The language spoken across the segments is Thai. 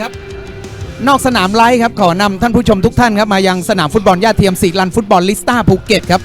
ครับ นอกสนามไลฟ์ครับขอนำท่านผู้ชมทุกท่านครับมายังสนามฟุตบอลย่าเทียมสีลันฟุตบอลลิสต้าภูเก็ตครับ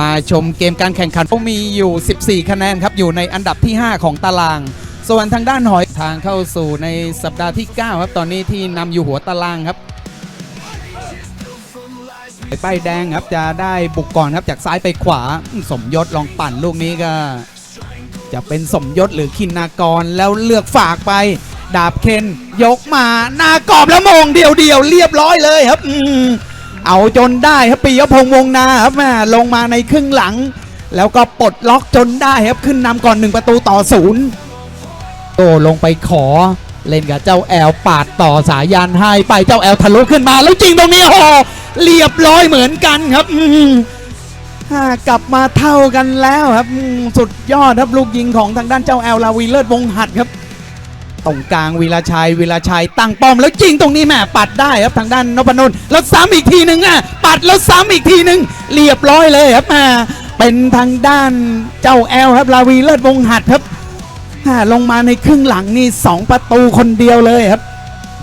มาชมเกมการแข่งขันก็มีอยู่ 14 คะแนนครับอยู่ในอันดับที่ 5 ของตาราง ส่วนทางด้านหอยทางเข้าสู่ในสัปดาห์ที่ 9 ครับตอนนี้ที่นำอยู่หัวตารางครับป้ายแดงครับจะได้บุกก่อนครับจากซ้ายไปขวาสมยศลองปั่นลูกนี้ก็ จะเป็นสมยศหรือคินนากรแล้วเลือกฝากไป ดาบเคนยกมาหน้ากรอบแล้วมงเดียวเดียวๆเรียบร้อยเลยครับอืมเอาจนได้ครับปียพงษ์วงนาครับแม่ลงมาในครึ่งหลัง แล้วก็ปลดล็อกจนได้ครับขึ้นนำก่อนหนึ่งประตูต่อศูนย์โตลงไปขอเล่นกับเจ้าแอลปาดต่อสายยานให้ไปเจ้าแอลทะลุขึ้นมาแล้วจริงตรงนี้โอ้โหเรียบร้อยเหมือนกันครับ กลับมาเท่ากันแล้วครับสุดยอดครับลูกยิงของทางด้านเจ้าแอลลาวีเลิศวงหัดครับตรงกลางวีรชัยวีรชัยตั้งป้อมแล้วยิงตรงนี้แม่ปัดได้ครับทางด้านนพนนท์แล้วซ้ำอีกทีหนึ่งอะปัดแล้วซ้ำอีกทีหนึ่งเรียบร้อยเลยครับอ่าเป็นทางด้านเจ้าแอลครับลาวีเลิศวงหัดครับลงมาในครึ่งหลังนี่สองประตูคนเดียวเลยครับ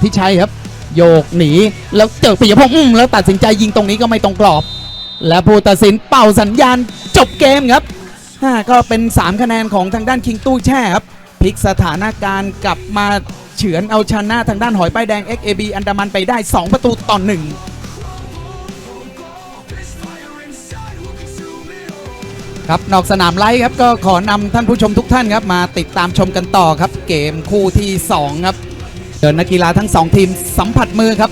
ที่ชัยครับ โยกหนีแล้วเจอปิยพงษ์อื้อแล้วตัดสินใจยิงตรงนี้ก็ไม่ตรงกรอบ และผู้ตัดสินเป่าสัญญาณจบเกมครับก็เป็น 3 คะแนนของทางด้านคิงตู้แช่ครับพลิกสถานการณ์กลับมาเฉือนเอาชนะทางด้านหอยป้ายแดง XAB อันดามันไปได้ 2 ประตูต่อหนึ่งครับนอกสนามไลฟ์ครับก็ขอนำท่านผู้ชมทุกท่านครับมาติดตามชมกันต่อครับ เกมคู่ที่ 2 ครับเดินนักกีฬาทั้ง 2 ทีมสัมผัสมือครับ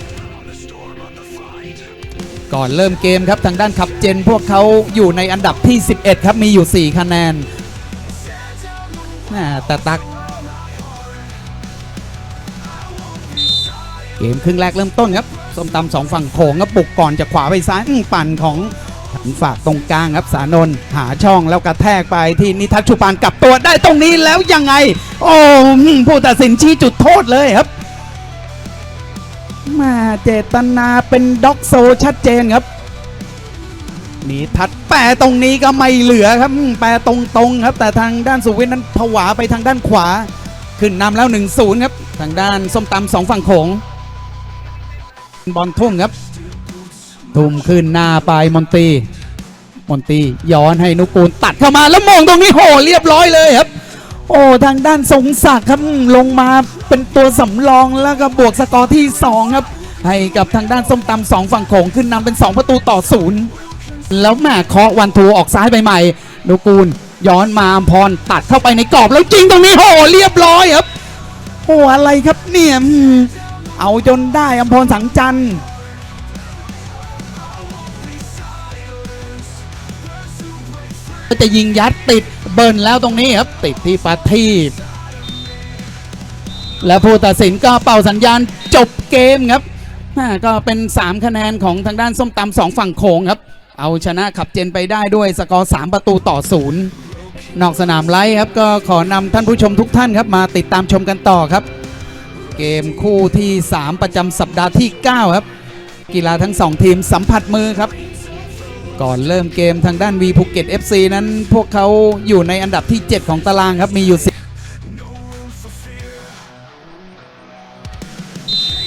ก่อนเริ่มเกมครับทางด้านขับเจนพวกเขาอยู่ในอันดับที่ 11 ครับมีอยู่ 4 คะแนนแม่แต่ตัก เกมครึ่งแรกเริ่มต้นครับส้มตำสองฝั่งโขงครับบุกก่อนจากขวาไปซ้ายปั่นของถังฝากตรงกลางครับสานนท์หาช่องแล้วกระแทกไปที่นิทัศชุปานกลับตัวได้ตรงนี้แล้วยังไง โอ้ผู้ตัดสินชี้จุดโทษเลยครับ มาเจตนาเป็นด็อกโซชัดเจนครับนี่ทัดแปรตรงนี้ก็ไม่เหลือครับ แปรตรงๆครับ แต่ทางด้านสุวินนั้นผวาไปทางด้านขวา ขึ้นนำแล้ว 1-0 ครับ ทางด้านส้มตำสองฝั่งโขงบอลทุ่มครับ ทุ่มขึ้นหน้าไปมอนตีมอนตีย้อนให้นุกูลตัดเข้ามาแล้วมองตรงนี้โหเรียบร้อยเลยครับ โอ้ทางด้านสงศักดิ์ครับอืมลงมาเป็นตัวสำรองแล้วก็บวกสกอร์ที่ 2 ครับ ให้กับทางด้านส้มตำสองฝั่งโขงขึ้นนำเป็น 2 ประตูต่อศูนย์แล้วแม่เคาะวันทูออกซ้ายไปใหม่นุกูลย้อนมาอำพรตัดเข้าไปในกรอบแล้วจริงตรงนี้โหเรียบร้อยครับโอ้อะไรครับเนี่ยอืมเอาจนได้อำพรสังจันทร์ก็จะยิงยัดติด เบิร์นแล้วตรงนี้ครับติดที่ปาทีบและผู้ตัดสินก็เป่าสัญญาณจบเกมครับก็เป็น 3 คะแนนของทางด้านส้มตำสองฝั่งโขงครับ เอาชนะขับเจนไปได้ด้วยสกอร์ 3 ประตูต่อศูนย์นอกสนามไลฟ์ครับก็ขอนำท่านผู้ชมทุกท่านครับมาติดตามชมกันต่อครับ เกมคู่ที่ 3 ประจำสัปดาห์ที่ 9 ครับ กีฬาทั้ง 2 ทีมสัมผัสมือครับ ก่อนเริ่มเกมทางด้าน V ภูเก็ต FC นั้นพวกเขาอยู่ในอันดับที่ 7 ของตารางครับมีอยู่10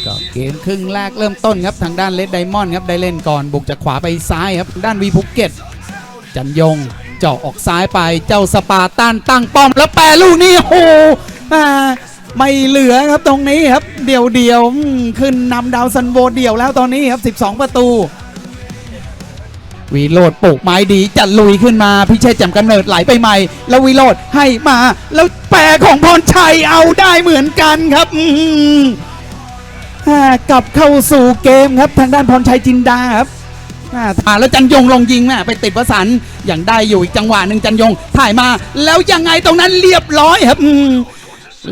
ก็เกมครึ่งแรกเริ่มต้นครับทางด้านเลดไดมอนด์ครับได้เล่นก่อนบุกจากขวาไปซ้ายครับด้าน V ภูเก็ต จันยงเจาะออกซ้ายไปเจ้าสปาตันตั้งป้อมแล้วแปรลูกนี้โอ้ไม่เหลือครับตรงนี้ครับ เดี่ยวเดียวขึ้นนำดาวซันโวเดี่ยวแล้วตอนนี้ครับ 12 ประตู วีโรดปลูกไม้ดีจะลุยขึ้นมา พิเชษฐ์จำกำเนิดไหลไปใหม่ แล้ววีโรดให้มา แล้วแปรของพรชัยเอาได้เหมือนกันครับอืออ่ากลับเข้าสู่เกมครับ ทางด้านพรชัยจินดาครับอ่าถ่ายแล้วจันยงลงยิงแม่ไปติดประสันอย่างได้อยู่อีกจังหวะหนึ่งจันยงถ่ายมา แล้วยังไงตรงนั้นเรียบร้อยครับอืม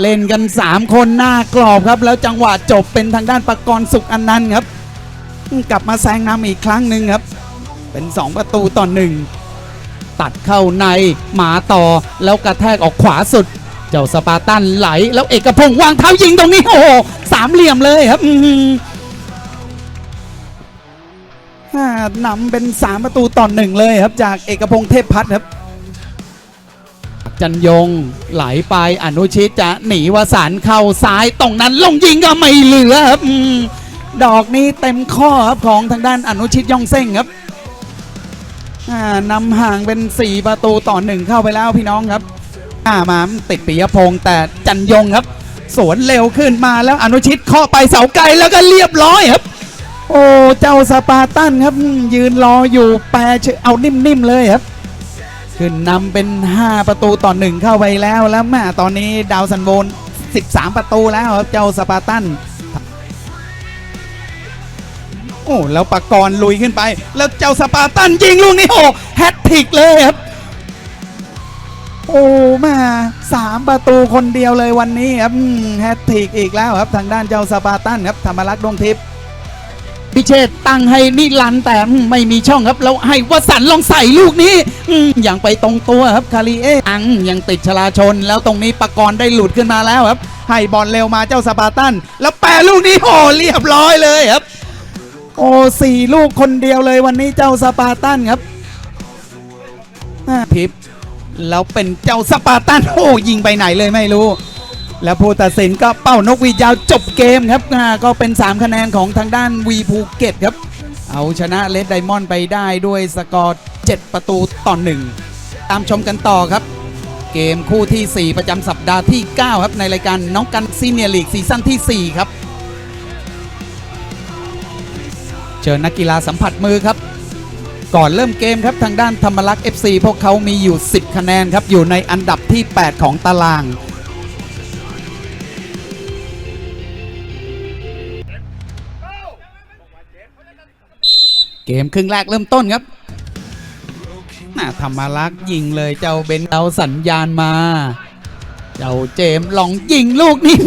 เล่นกัน 3 คนหน้ากรอบครับ แล้วจังหวะจบเป็นทางด้านประกรณ์สุขอันนันต์ครับ กลับมาแซงนำอีกครั้งหนึ่งครับ เป็น 2 ประตูต่อหนึ่งตัดเข้าในหมาต่อแล้วกระแทกออกขวาสุด เจ้าสปาร์ตันไหล แล้วเอกพงษ์วางเท้ายิงตรงนี้ โอ้โหสามเหลี่ยมเลยครับอื้อหืออ่านำเป็น 3 ประตูต่อหนึ่งเลยครับ จากเอกพงษ์เทพพัฒน์ครับ จันยงไหลไปอนุชิตจะหนีวสานเข้าซ้ายตรงนั้นลงยิงก็ไม่เหลือครับดอกนี้เต็มข้อครับของทางด้านอนุชิตย่องเส้งครับ นำห่างเป็น 4 ประตูต่อหนึ่งเข้าไปแล้วพี่น้องครับอ่ามาติดปิยพงษ์แต่จันยงครับ สวนเร็วขึ้นมาแล้วอนุชิตเคาะไปเสาไกลแล้วก็เรียบร้อยครับ โอ้เจ้าสปาร์ตันครับ ยืนรออยู่แปรเอานิ่มๆเลยครับขึ้นนำเป็น 5 ประตูต่อหนึ่งเข้าไปแล้วแล้วแม่ตอนนี้ดาวซันโวน13 ประตูแล้วครับเจ้าสปาร์ตัน โอ้แล้วปากรลุยขึ้นไป แล้วเจ้าสปาร์ตันยิงลูกนี้โอ้แฮตทริกเลยครับ โอ้มาสามประตูคนเดียวเลยวันนี้ครับแฮตทริกอีกแล้วครับ ทางด้านเจ้าสปาร์ตันครับธรรมรักษ์ดวงทิพย์พิเชษตั้งให้นิรันแต่ไม่มีช่องครับแล้วให้วสันลองใส่ลูกนี้อย่างไปตรงตัวครับคาริเออังยังติดชลาชน แล้วตรงนี้ปากรณ์ได้หลุดขึ้นมาแล้วครับ ให้บอลเร็วมาเจ้าสปาร์ตัน แล้วแปรลูกนี้โอ้เรียบร้อยเลยครับ โอ้สี่ลูกคนเดียวเลยวันนี้เจ้าสปาร์ตันครับอ่าพิบแล้วเป็นเจ้าสปาร์ตันโอ้ยิงไปไหนเลยไม่รู้ แล้วผู้ตัดสินก็เป้านกวียาวจบเกมครับก็เป็น 3 คะแนนของทางด้านวีภูเก็ตครับ เอาชนะเลดไดมอนด์ไปได้ด้วยสกอร์ 7 ประตูต่อหนึ่งตามชมกันต่อครับ เกมคู่ที่ 4 ประจำสัปดาห์ที่ 9 ครับในรายการน้องกันซีเนียร์ลีกซีซั่นที่ 4 ครับ เชิญนักกีฬาสัมผัสมือครับ ก่อนเริ่มเกมครับทางด้านธรรมรักษ์ FC พวกเขามีอยู่ 10 คะแนนครับ อยู่ในอันดับที่ 8 ของตาราง เกมครึ่งแรกเริ่มต้นครับน่าธรรมรักษ์ยิงเลยเจ้าเบนเอาสัญญาณมา เจ้าเจมลองยิงลูกนี้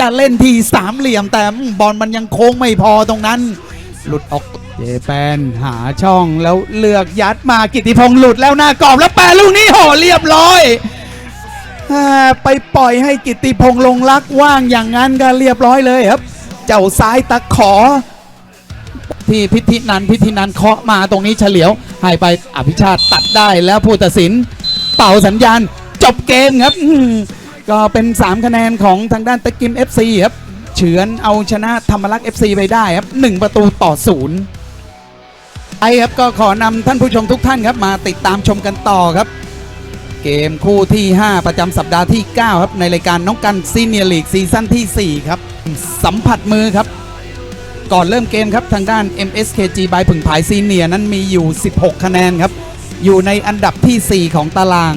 จะเล่นทีสามเหลี่ยมแต่บอลมันยังโค้งไม่พอตรงนั้น หลุดออกเจแปนหาช่องแล้วเลือกยัดมากิติพงษ์หลุดแล้วหน้ากรอบแล้วแปรลูกนี้โหเรียบร้อยไปปล่อยให้กิติพงษ์ลงลักว่างอย่างนั้นก็เรียบร้อยเลยครับ เจ้าซ้ายตะขอ ที่พิธินันพิธินันเคาะมาตรงนี้เฉลียวให้ไปอภิชาติตัดได้แล้วผู้ตัดสิน เป่าสัญญาณจบเกมครับก็เป็น 3 คะแนนของทางด้านตะกิม FC ครับ เฉือนเอาชนะธรรมรักษ์ FC ไปได้ครับ 1 ประตูต่อศูนย์ไอครับก็ขอนำท่านผู้ชมทุกท่านครับ มาติดตามชมกันต่อครับ เกมคู่ที่ 5 ประจำสัปดาห์ที่ 9 ครับ ในรายการน้องกันซีเนียร์ลีกซีซั่นที่ 4 ครับ สัมผัสมือครับ ก่อนเริ่มเกมครับทางด้าน MSKG บายผึ่งผายซีเนียร์นั้นมีอยู่ 16 คะแนนครับ อยู่ในอันดับที่ 4 ของตาราง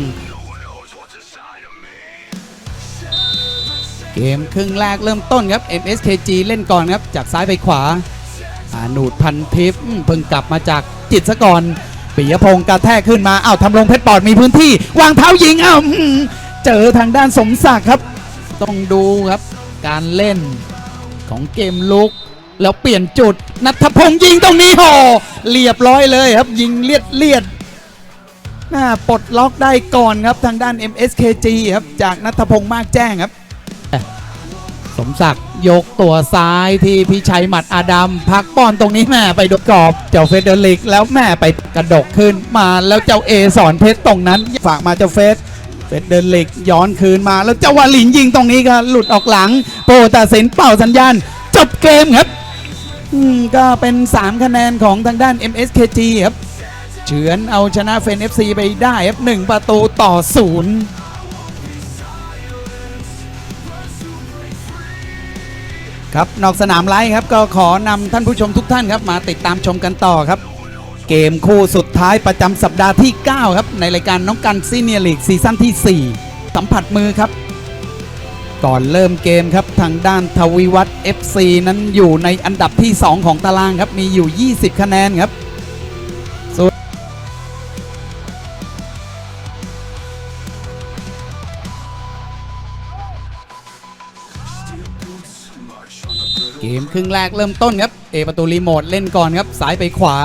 เกมครึ่งแรกเริ่มต้นครับ MSKG เล่นก่อนครับ จากซ้ายไปขวาอานูดพันทิพย์เพิ่งกลับมาจากจิตรสกรปิยพงศ์กระแทกขึ้นมาอ้าวทำลงเพชรปอดมีพื้นที่ วางเท้ายิงอ้าวเจอทางด้านสมศักดิ์ครับ ต้องดูครับ การเล่นของเกมลุก แล้วเปลี่ยนจุดนัทพงศ์ยิงตรงนี้โหเรียบร้อยเลยครับ ยิงเลียดเลียดน่าปลดล็อกได้ก่อนครับทางด้าน MSKG ครับจากนัทพงศ์มากแจ้งครับ สมศักดิ์ยกตัวซ้ายที่พิชัยหมัดอาดัมพักป้อนตรงนี้แม่ไปโดนกรอบ เจ้าเฟเดริก แล้วแม่ไปกระดกขึ้นมาแล้วเจ้าเอสอนเพชรตรงนั้น ฝากมาเจ้าเฟสเฟเดริก ย้อนคืนมาแล้วเจ้าวาลินยิงตรงนี้ก็หลุดออกหลัง โปรตัดสินเป่าสัญญาณจบเกมครับก็เป็น 3 คะแนนของทางด้าน MSKG ครับเฉือนเอาชนะเฟน FC ไปได้ครับ1ประตูต่อศูนย์ ครับนอกสนามไลฟ์ครับก็ขอนำท่านผู้ชมทุกท่านครับมาติดตามชมกันต่อครับ เกมคู่สุดท้ายประจำสัปดาห์ที่ 9 ครับ ในรายการน้องกันซีเนียร์ลีกซีซั่นที่ 4 สัมผัสมือครับ ก่อนเริ่มเกมครับ ทางด้านทวีวัฒน์ FC นั้นอยู่ในอันดับที่ 2 ของตารางครับ มีอยู่ 20 คะแนนครับ เกมครึ่งแรกเริ่มต้นครับ เอประตูรีโมทเล่นก่อนครับสายไปขวา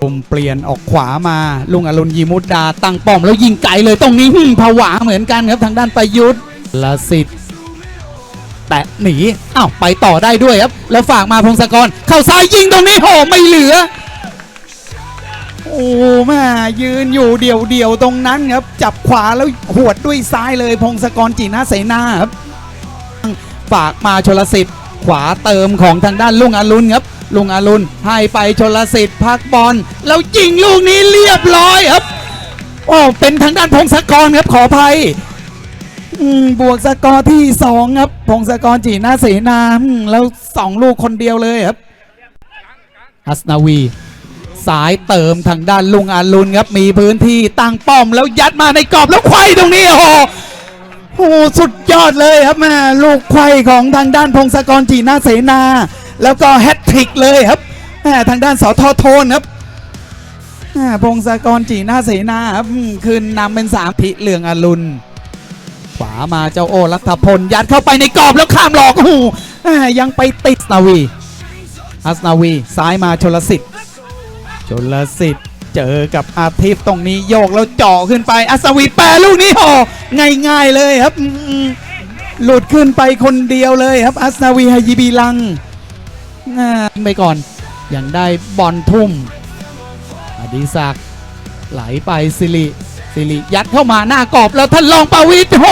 ปุ่มเปลี่ยนออกขวามาลุงอรุณยีมุดดาตั้งป้อมแล้วยิงไกลเลยตรงนี้หึ่มผวาเหมือนกันครับทางด้านประยุทธ์ละสิทธิ์แตะหนีอ้าวไปต่อได้ด้วยครับ แล้วฝากมาพงศกรเข้าซ้ายยิงตรงนี้โหไม่เหลือ โอ้แม่ยืนอยู่เดี่ยวเดี่ยวตรงนั้นครับ จับขวาแล้วหวดด้วยซ้ายเลยพงศกรจีนาเสนาครับฝากมาชลสิทธิ์ ขวาเติมของทางด้านลุงอรุณครับ ลุงอรุณให้ไปชลสิทธิ์พักบอลแล้วยิงลูกนี้เรียบร้อยครับโอ้เป็นทางด้านพงศกรครับขออภัยบวกสกอร์ที่สองครับพงศกรจีนาเสนาแล้วสองลูกคนเดียวเลยครับฮัสนาวีสายเติมทางด้านลุงอารุณครับ มีพื้นที่ตั้งป้อมแล้วยัดมาในกรอบแล้วไขว้ตรงนี้โอ้ โอ้โหสุดยอดเลยครับแม่ลูกไขว้ของทางด้านพงศกรจีนาเสนา แล้วก็แฮตทริกเลยครับแม่ทางด้านสทอโทนครับพงศกรจีนาเสนาครับคืนนำเป็นสามพิเหลืองอรุณขวามาเจ้าโอรัฐพลยัดเข้าไปในกรอบแล้วข้ามหลอกโอ้โหยังไปติดนาวีอัสนาวีซ้ายมาชลสิทธิ์ชลสิทธิ์ เจอกับอาทิตย์ตรงนี้โยกแล้วเจาะขึ้นไปอัศวีแปรลูกนี้โหง่ายๆเลยครับ หลุดขึ้นไปคนเดียวเลยครับอัศนาวีฮายิบีลังอ่าไปก่อนยังได้บอลทุ่ม อดิศักดิ์ไหลไปสิริสิริยัดเข้ามาหน้ากรอบแล้วท่านรองปาวิทโห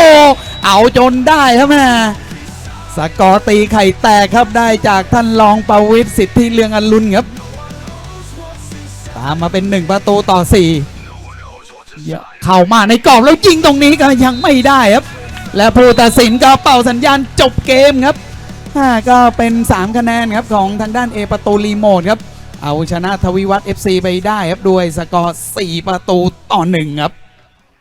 เอาจนได้ครับแม่สกอร์ตีไข่แตกครับได้จากท่านรองปาวิทย์สิทธิเรืองอรุณครับ ตามมาเป็นหนึ่งประตูต่อสี่เข้ามาในกรอบแล้วยิงตรงนี้ก็ยังไม่ได้ครับ และผู้ตัดสินก็เป่าสัญญาณจบเกมครับก็เป็น 3 คะแนนครับของทางด้านเอประตูรีโมทครับ เอาชนะทวีวัฒน์ FC ไปได้ครับด้วยสกอร์4ประตูต่อ1ครับ